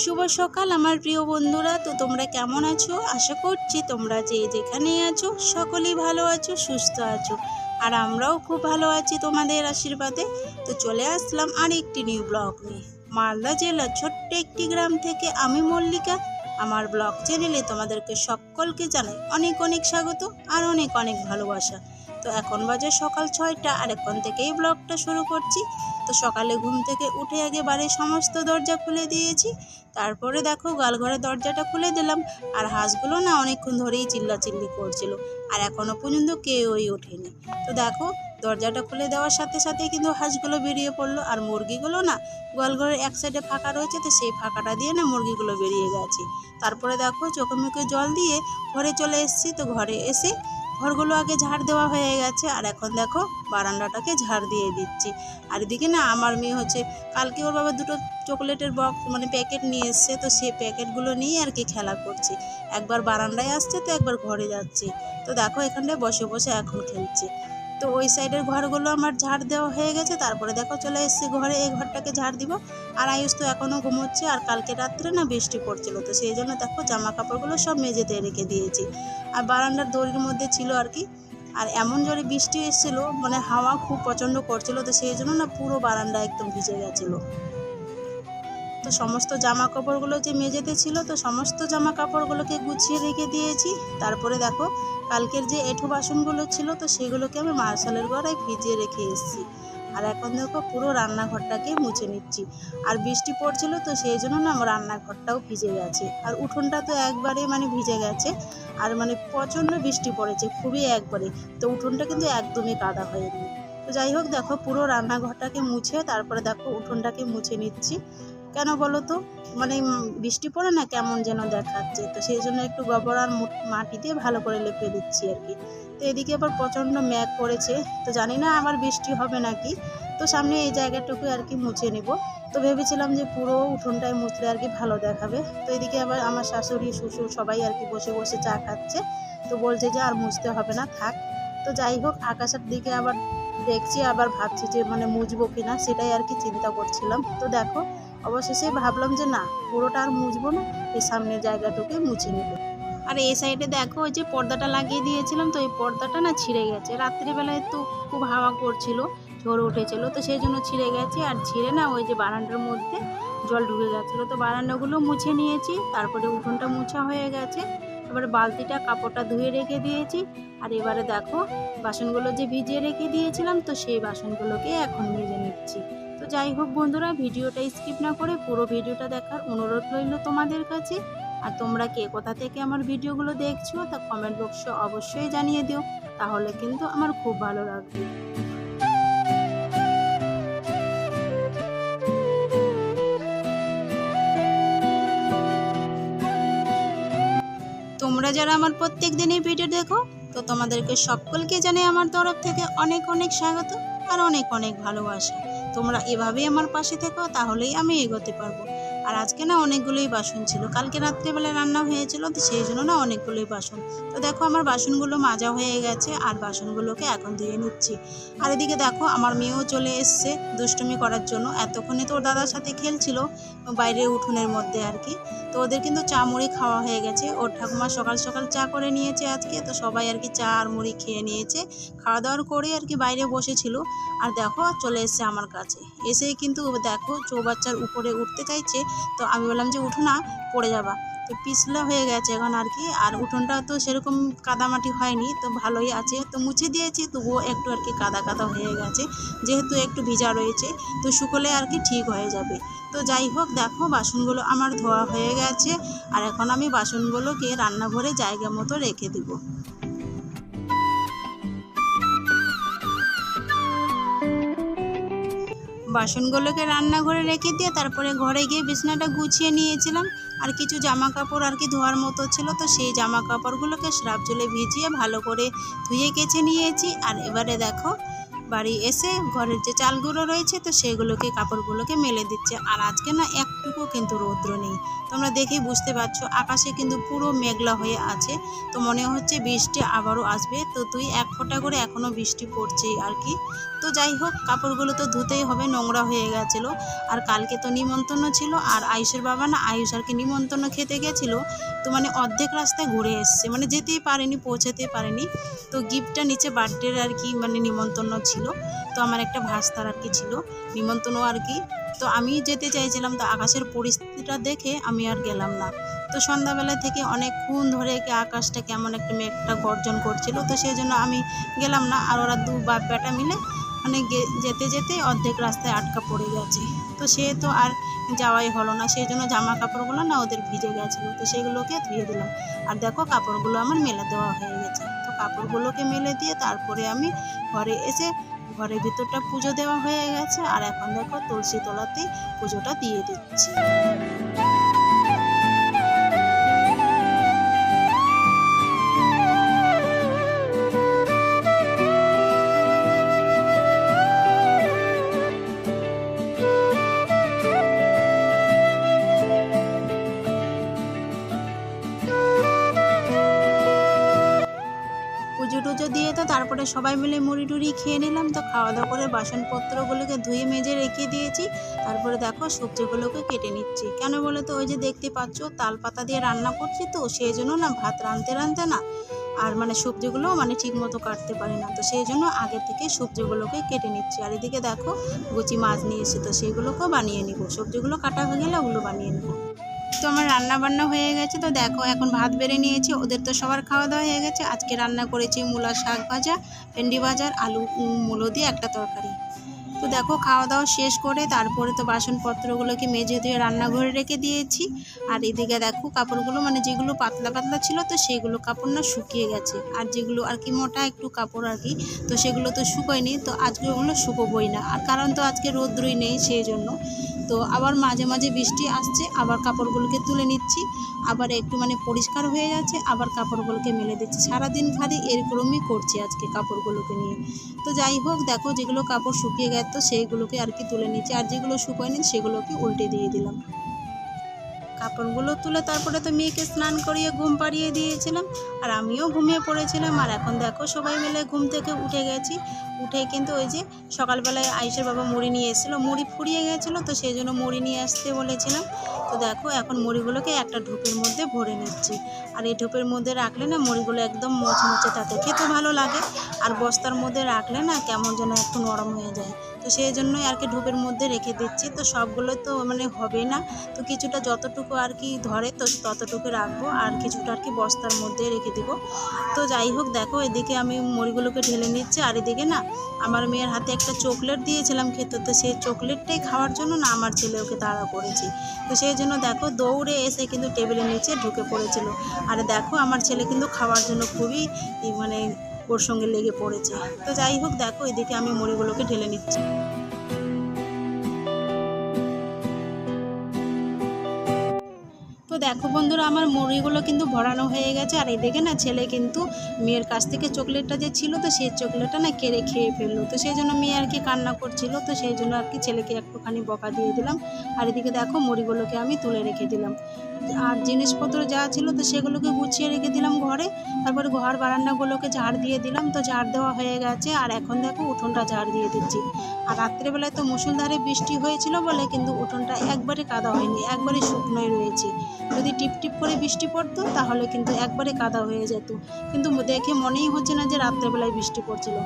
শুভ সকাল আমার প্রিয় বন্ধুরা। তো তোমরা কেমন আছো? আশা করছি তোমরা যে যেখানেই আছো, সকলেই ভালো আছো, সুস্থ আছো। আর আমরাও খুব ভালো আছি তোমাদের আশীর্বাদে। তো চলে আসলাম আর একটি নিউ ব্লগ নিয়ে। মালদা জেলার ছোট্ট একটি গ্রাম থেকে আমি মল্লিকা। আমার ব্লগ চ্যানেলে তোমাদেরকে সকলকে জানাই অনেক অনেক স্বাগত আর অনেক অনেক ভালোবাসা। তো এখন বাজে সকাল ছয়টা আর এখন থেকেই ব্লগটা শুরু করছি। তো সকালে ঘুম থেকে উঠে আগে বাড়ির সমস্ত দরজা খুলে দিয়েছি। তারপরে দেখো গালঘরের দরজাটা খুলে দিলাম। আর হাঁসগুলো না অনেকক্ষণ ধরেই চিল্লাচিল্লি করছিল। আর এখনও পর্যন্ত কেউই ওঠেনি। তো দেখো দরজাটা খুলে দেওয়ার সাথে সাথেই কিন্তু হাঁসগুলো বেরিয়ে পড়ল। আর মুরগিগুলো না গোয়ালঘরের এক সাইডে ফাঁকা রয়েছে। তো সেই ফাঁকাটা দিয়ে না মুরগিগুলো বেরিয়ে গেছে। তারপরে দেখো চোখে মুখে জল দিয়ে ঘরে চলে এসেছি। তো ঘরে এসে ঘরগুলো আগে ঝাড় দেওয়া হয়ে গেছে, আর এখন দেখো বারান্দাটাকে ঝাড় দিয়ে দিচ্ছি। আর এদিকে না আমার মেয়ে হচ্ছে, কালকে ওর বাবা দুটো চকলেটের বক্স মানে প্যাকেট নিয়ে এসছে, তো সে প্যাকেটগুলো নিয়ে আর কি খেলা করছে। একবার বারান্দায় আসছে, তো একবার ঘরে যাচ্ছে। তো দেখো এখানটায় বসে বসে এখন খেলছে। তো ওই সাইডের ঘরগুলো আমার ঝাড় দেওয়া হয়ে গেছে। তারপরে দেখো চলে এসেছি ঘরে, এই ঘরটাকে ঝাড় দিব। আর আয়ুষ তো এখনও ঘুমোচ্ছে আর কালকে রাত্রে না বৃষ্টি পড়ছিল। তো সেই জন্য দেখো জামা কাপড়গুলো সব মেঝেতে রেখে দিয়েছি। আর বারান্দার দড়ির মধ্যে ছিল আর কি। আর এমন জোরে বৃষ্টি এসেছিল মানে হাওয়া খুব প্রচণ্ড করছিল, তো সেই জন্য না পুরো বারান্দা একদম ভিজে গেছিল। সমস্ত জামা কাপড়গুলো যে মেঝেতে ছিল, তো সমস্ত জামা কাপড়গুলোকে গুছিয়ে রেখে দিয়েছি। তারপরে দেখো, কালকের যে এঁঠো বাসনগুলো ছিল, তো সেগুলোকে আমি মার্শালের গড়ায় ভিজিয়ে রেখে এসেছি। আর এখন দেখো, পুরো রান্নাঘরটাকে মুছে নিচ্ছি। আর বৃষ্টি পড়ছিল, তো সেই জন্য না আমার রান্নাঘরটাও ভিজে গেছে। আর উঠোনটা তো একবারে মানে ভিজে গেছে, আর মানে প্রচণ্ড বৃষ্টি পড়েছে, খুবই একবারে। তো উঠোনটা কিন্তু একদমই কাদা হয়নি। তো যাই হোক, দেখো, পুরো রান্নাঘরটাকে মুছে, তারপরে দেখো, উঠোনটাকে মুছে নিচ্ছি। কেন বলো তো? মানে বৃষ্টি পড়ে না কেমন যেন দেখাচ্ছে। তো সেই জন্য একটু গোবর আর মাটি দিয়ে ভালো করে লেপে দিচ্ছি আর কি। তো এদিকে আবার প্রচণ্ড ম্যাঘ পড়েছে তো জানি না আবার বৃষ্টি হবে নাকি। তো সামনে এই জায়গাটুকু আর কি মুছে নেব। তো ভেবেছিলাম যে পুরো উঠোনটায় মুছলে আর কি ভালো দেখাবে। তো এদিকে আবার আমার শাশুড়ি, শ্বশুর সবাই আর কি বসে বসে চা খাচ্ছে। তো বলছে যে আর মুছতে হবে না, থাক। তো যাই হোক, আকাশের দিকে আবার দেখছি, আবার ভাবছি যে মানে মুছবো কিনা, সেটাই আর কি চিন্তা করছিলাম। তো দেখো অবশেষে ভাবলাম যে না, পুরোটা আর মুছবো না, এই সামনের জায়গাটুকু মুছে নেব। আর এই সাইডে দেখো, ওই যে পর্দাটা লাগিয়ে দিয়েছিলাম, তো এই পর্দাটা না ছিঁড়ে গেছে। রাত্রিবেলায় তো খুব হাওয়া করছিল, ঝড় উঠেছিল, তো সেই জন্য ছিঁড়ে গেছে। আর ছিঁড়ে না ওই যে বারান্দার মধ্যে জল ঢুকে গেছিল, তো বারান্দাগুলো মুছে নিয়েছি। তারপরে উঠোনটা মুছা হয়ে গেছে। এবারে বালতিটা, কাপড়টা ধুয়ে রেখে দিয়েছি। আর এবারে দেখো, বাসনগুলো যে ভিজিয়ে রেখে দিয়েছিলাম, তো সেই বাসনগুলোকে এখন ভেজে নিচ্ছি। তো যাই হোক বন্ধুরা, ভিডিওটা স্কিপ না করে পুরো ভিডিওটা দেখার অনুরোধ রইল তোমাদের কাছে। আর তোমরা কে কোথা থেকে আমার ভিডিওগুলো দেখছ তা কমেন্ট বক্সে অবশ্যই জানিয়ে দিও, তাহলে কিন্তু আমার খুব ভালো লাগবে। তোমরা যারা আমার প্রত্যেক দিনই ভিডিও দেখো, তো তোমাদেরকে সকলকে জানাই আমার তরফ থেকে অনেক অনেক স্বাগত আর অনেক অনেক ভালোবাসা। তোমরা এভাবেই আমার পাশে থেকো তাহলেই আমি এগোতে পারব। আর আজকে না অনেকগুলোই বাসন ছিল। কালকে রাত্রেবেলা রান্না হয়েছিল, তো সেই জন্য না অনেকগুলোই বাসন। তো দেখো আমার বাসনগুলো মাজা হয়ে গেছে, আর বাসনগুলোকে এখন ধুয়ে নিচ্ছি। আর এদিকে দেখো আমার মেয়েও চলে এসছে দুষ্টুমি করার জন্য। এতক্ষণে তো ওর দাদার সাথে খেলছিল, বাইরের উঠোনের মধ্যে আর কি। তো ওদের কিন্তু চা মুড়ি খাওয়া হয়ে গেছে। ওর ঠাকুমা সকাল সকাল চা করে নিয়েছে আজকে, তো সবাই আর কি চা আর মুড়ি খেয়ে নিয়েছে। খাওয়া দাওয়ার করে আর কি বাইরে বসেছিল। আর দেখো চলে এসছে আমার কাছে। এসেই কিন্তু দেখো চৌবাচ্চার উপরে উঠতে চাইছে তো আমি বললাম যে উঠো না, পড়ে যাবা। তো পিছলা হয়ে গেছে এখন আর কি, আর উঠোনটা তো সেরকম কাদামাটি হয়নি, তো ভালোই আছে। তো মুছে দিয়েছি, তবুও একটু আর কি কাদা কাদা হয়ে গেছে, যেহেতু একটু ভিজা রয়েছে, তো শুকোলে আর কি ঠিক হয়ে যাবে। তো যাই হোক, দেখো বাসনগুলো আমার ধোয়া হয়ে গেছে, আর এখন আমি বাসনগুলোকে রান্নাঘরে জায়গা মতো রেখে দিব। বাসনগুলোকে রান্নাঘরে রেখে দিয়ে তারপরে ঘরে গিয়ে বিছনাটা গুছিয়ে নিয়েছিলাম। আর কিছু জামা কাপড় আর কি ধোয়ার মতো ছিল, তো সেই জামা কাপড়গুলোকে স্রাব জলে ভিজিয়ে ভালো করে ধুয়ে কেছে নিয়েছি। আর এবারে দেখো, বাড়ি এসে ঘরের যে চালগুলো রয়েছে, তো সেগুলোকে, কাপড়গুলোকে মেলে দিচ্ছে। আর আজকে না একটুকু কিন্তু রৌদ্র নেই। তোমরা দেখেই বুঝতে পারছ, আকাশে কিন্তু পুরো মেঘলা হয়ে আছে। তো মনে হচ্ছে বৃষ্টি আবারও আসবে। তো তুই এক ফোঁটা করে এখনও বৃষ্টি পড়ছেই আর কি। তো যাই হোক, কাপড়গুলো তো ধুতেই হবে, নোংরা হয়ে গেছিল। আর কালকে তো নিমন্ত্রণ ছিল, আর আয়ুষের বাবা না আয়ুষ আর কি নিমন্ত্রণ খেতে গেছিল। তো মানে অর্ধেক রাস্তায় ঘুরে এসছে মানে যেতেই পারেনি পৌঁছাতে পারেনি। তো গিফটটা নিচে বার্থডের আর কি মানে নিমন্ত্রণ ছিল। তো আমার একটা ভাস্তার আর কি ছিল নিমন্ত্রণ আর কি। তো আমি যেতে চাইছিলাম, তো আকাশের পরিস্থিতিটা দেখে আমি আর গেলাম না। তো সন্ধ্যাবেলা থেকে অনেকক্ষণ ধরে কি আকাশটা কেমন একটা মেঘটা গর্জন করছিল, তো সেই জন্য আমি গেলাম না। আর ওরা দু বাপ বেটা মিলে মানে যেতে যেতে অর্ধেক রাস্তায় আটকা পড়ে গেছে। তো সে তো আর যাওয়াই হলো না, সেই জন্য জামা কাপড়গুলো না ওদের ভিজে গেছিল, তো সেগুলোকে ধুয়ে দিলাম। আর দেখো কাপড়গুলো আমার মেলে দেওয়া হয়ে গেছে। তো কাপড়গুলোকে মেলে দিয়ে তারপরে আমি ঘরে এসে ঘরের ভিতরটা পুজো দেওয়া হয়ে গেছে আর এখন দেখো তুলসী তলাতেই পুজোটা দিয়ে দিচ্ছি। তারপরে সবাই মিলে মুড়ি টুড়ি খেয়ে নিলাম। তো খাওয়া দাওয়া করে বাসনপত্রগুলোকে ধুয়ে মেজে রেখে দিয়েছি। তারপরে দেখো সবজিগুলোকে কেটে নিচ্ছি। কেন বলে তো? ওই যে দেখতে পাচ্ছ, তাল পাতা দিয়ে রান্না করছি তো সেই জন্য না ভাত রাঁধতে রাঁধতে না, আর মানে সবজিগুলো মানে ঠিক মতো কাটতে পারি না। তো সেই জন্য আগে থেকে সবজিগুলোকে কেটে নিচ্ছি। আর এদিকে দেখো, গুচি মাছ নিয়ে এসে তো সেগুলোকেও বানিয়ে নিব। সবজিগুলো কাটা হয়ে গেলে ওগুলো বানিয়ে নেব। তো আমার রান্না বান্না হয়ে গেছে। তো দেখো, এখন ভাত বেড়ে নিয়েছি, ওদের তো সবার খাওয়া দাওয়া হয়ে গেছে। আজকে রান্না করেছি মূলা শাক ভাজা, ভেন্ডি ভাজার আলু মুলো মূলো দিয়ে একটা তরকারি। তো দেখো, খাওয়া দাওয়া শেষ করে তারপরে তো বাসনপত্রগুলোকে মেজে ধুয়ে রান্নাঘরে রেখে দিয়েছি। আর এদিকে দেখো, কাপড়গুলো মানে যেগুলো পাতলা পাতলা ছিল তো সেগুলো কাপড় না শুকিয়ে গেছে। আর যেগুলো আর কি মোটা একটু কাপড় আর কি, তো সেগুলো তো শুকোয়নি, তো আজকে ওগুলো শুকোবই না। আর কারণ তো আজকে রোদ্রই নেই সেই জন্য। তো আবার মাঝে মাঝে বৃষ্টি আসছে, আবার কাপড়গুলোকে তুলে নিচ্ছি। আবার একটু মানে পরিষ্কার হয়ে যাচ্ছে, আবার কাপড়গুলোকে মেলে দিচ্ছি। সারাদিন খালি এরকমই করছি আজকে কাপড়গুলোকে নিয়ে। তো যাই হোক, দেখো যেগুলো কাপড় শুকিয়ে গেছে তো সেইগুলোকে আর কি তুলে নিচ্ছি। আর যেগুলো শুকোয়নি সেগুলোকে উল্টে দিয়ে দিলাম। কাপড়গুলো তুলে তারপরে তো মেয়েকে স্নান করিয়ে ঘুম পাড়িয়ে দিয়েছিলাম। আর আমিও ঘুমিয়ে পড়েছিলাম। আর এখন দেখো সবাই মিলে ঘুম থেকে উঠে গেছি। উঠে কিন্তু ওই যে সকালবেলায় আইসের বাবা মুড়ি নিয়ে এসেছিল। মুড়ি ফুরিয়ে গেছিল, তো সেই জন্য মুড়ি নিয়ে আসতে বলেছিলাম। তো দেখো এখন মুড়িগুলোকে একটা ঢোপের মধ্যে ভরে নিচ্ছি। আর এই ঢোপের মধ্যে রাখলে না মুড়িগুলো একদম মচমচে, তাতে খেতে ভালো লাগে। আর বস্তার মধ্যে রাখলে না কেমন যেন একটু নরম হয়ে যায়। তো সেই জন্যই আর কি ঢোপের মধ্যে রেখে দিচ্ছি। তো সবগুলো তো মানে হবে না। তো কিছুটা যতটুকু আর কি ধরে তো ততটুকু রাখব আর কিছুটা আর কি বস্তার মধ্যে রেখে দেবো। তো যাই হোক, দেখো এদিকে আমি মুড়িগুলোকে ঢেলে নিচ্ছি। আর এদিকে না আমার মেয়ের হাতে একটা চকলেট দিয়েছিলাম খেতে। তো সেই চকলেটটাই খাওয়ার জন্য না আমার ছেলে ওকে তাড়া করেছি। তো সেই জন্য দেখো দৌড়ে এসে কিন্তু টেবিলের নিচে ঢুকে পড়েছিল। আর দেখো আমার ছেলে কিন্তু খাওয়ার জন্য খুবই মানে ওর সঙ্গে লেগে পড়েছে। তো যাই হোক, দেখো, এদিকে আমি মুড়িগুলোকে ঢেলে নিচ্ছি। তো দেখো বন্ধুরা, আমার মুড়িগুলো কিন্তু ভরানো হয়ে গেছে। আর এদিকে না, ছেলে কিন্তু মেয়ের কাছ থেকে চকলেটটা যে ছিল, তো সেই চকলেটটা না কেড়ে খেয়ে ফেলল। তো সেই জন্য মেয়ে আর কি কান্না করছিল, তো সেই জন্য আর কি ছেলেকে একটুখানি বকা দিয়ে দিলাম। আর এদিকে দেখো, মুড়িগুলোকে আমি তুলে রেখে দিলাম। আর জিনিসপত্র যা ছিল তো সেগুলোকে গুছিয়ে রেখে দিলাম ঘরে। তারপরে ঘর বারান্দাগুলোকে ঝাড় দিয়ে দিলাম। তো ঝাড় দেওয়া হয়ে গেছে। আর এখন দেখো উঠোনটা ঝাড় দিয়ে দিচ্ছি। আর রাত্রেবেলায় তো মুসুলধারে বৃষ্টি হয়েছিল বলে কিন্তু উঠোনটা একবারে কাদা হয়নি, একবারে শুকনোই রয়েছে। যদি টিপ টিপ করে বৃষ্টি পড়তো তাহলে কিন্তু একবারে কাদা হয়ে যেত। কিন্তু দেখে মনেই হচ্ছে না যে রাত্রেবেলায় বৃষ্টি পড়ছিল।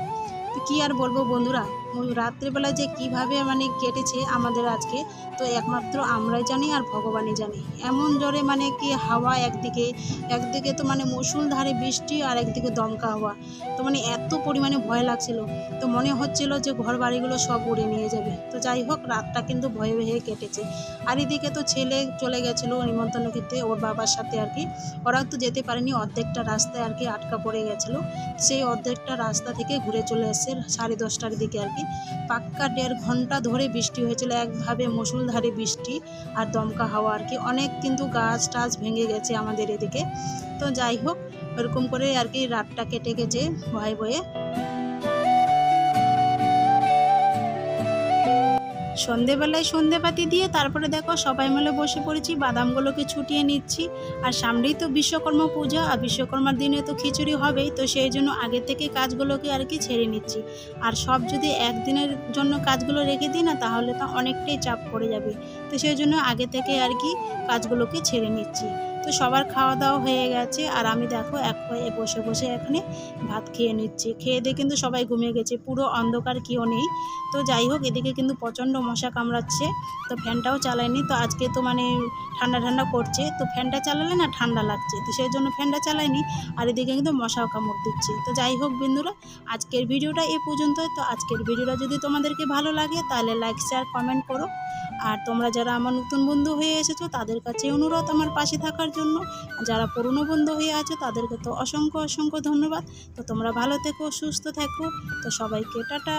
তো কী আর বলব বন্ধুরা? ওই রাত্রেবেলায় যে কীভাবে মানে কেটেছে আমাদের আজকে, তো একমাত্র আমরাই জানি আর ভগবানই জানি। এমন জোরে মানে কি হাওয়া একদিকে একদিকে তো মানে মুষলধারে বৃষ্টি আর একদিকে দমকা হাওয়া। তো মানে এত পরিমাণে ভয় লাগছিল। তো মনে হচ্ছিল যে ঘর বাড়িগুলো সব উড়ে নিয়ে যাবে। তো যাই হোক, রাতটা কিন্তু ভয়ে ভয়ে কেটেছে। আর এদিকে তো ছেলে চলে গেছিল নিমন্ত্রণ খেতে ওর বাবার সাথে আর কি। ওরা তো যেতে পারেনি, অর্ধেকটা রাস্তায় আর কি আটকা পড়ে গেছিল। সেই অর্ধেকটা রাস্তা থেকে ঘুরে চলে এসছে। সাড়ে দশটার দিকে আর কি। পাক্কা দেড় ঘণ্টা ধরে বৃষ্টি হয়েছিল, একভাবে মুসুলধারে বৃষ্টি আর দমকা হাওয়া আর কি। অনেক কিন্তু গাছ টাছ ভেঙে গেছে আমাদের এদিকে। তো যাই হোক এরকম করে আর কি রাতটা কেটে গেছে ভয়ে ভয়ে। সন্ধেবেলায় সন্ধেবাতি দিয়ে তারপরে দেখো সবাই মিলে বসে পড়েছি, বাদামগুলোকে ছুটিয়ে নিচ্ছি। আর সামনেই তো বিশ্বকর্মা পূজা, আর বিশ্বকর্মার দিনে তো খিচুড়ি হবেই, তো সেই জন্য আগে থেকে কাজগুলোকে আর কি ছেড়ে নিচ্ছি। আর সব যদি একদিনের জন্য কাজগুলো রেখে দিই না, তাহলে তো অনেকটাই চাপ পড়ে যাবে। তো সেই জন্য আগে থেকে আর কি কাজগুলোকে ছেড়ে নিচ্ছি। তো সবার খাওয়া দাওয়া হয়ে গেছে। আর আমি দেখো এক পায়ে বসে বসে এখানে ভাত খেয়ে নিচ্ছি। খেয়ে দিয়ে কিন্তু সবাই ঘুমিয়ে গেছে। পুরো অন্ধকার কেউ নেই। তো যাই হোক, এদিকে কিন্তু প্রচণ্ড মশা কামড়াচ্ছে। তো ফ্যানটাও চালাইনি তো আজকে তো মানে ঠান্ডা ঠান্ডা করছে। তো ফ্যানটা চালালে না ঠান্ডা লাগছে। তো সেই জন্য ফ্যানটা চালাইনি আর এদিকে কিন্তু মশাও কামড় দিচ্ছে। তো যাই হোক বিন্দুরা আজকের ভিডিওটা এ পর্যন্তই তো আজকের ভিডিওটা যদি তোমাদেরকে ভালো লাগে, তাহলে লাইক শেয়ার কমেন্ট করো। আর তোমরা যারা আমার নতুন বন্ধু হয়ে এসেছ, তাদের কাছে অনুরোধ আমার পাশে থাকার জন্য। যারা পুরনো বন্ধু হয়ে আছো, তাদেরকে তো অসংখ্য অসংখ্য ধন্যবাদ। তো তোমরা ভালো থেকো, সুস্থ থেকো। তো সবাইকে টাটা।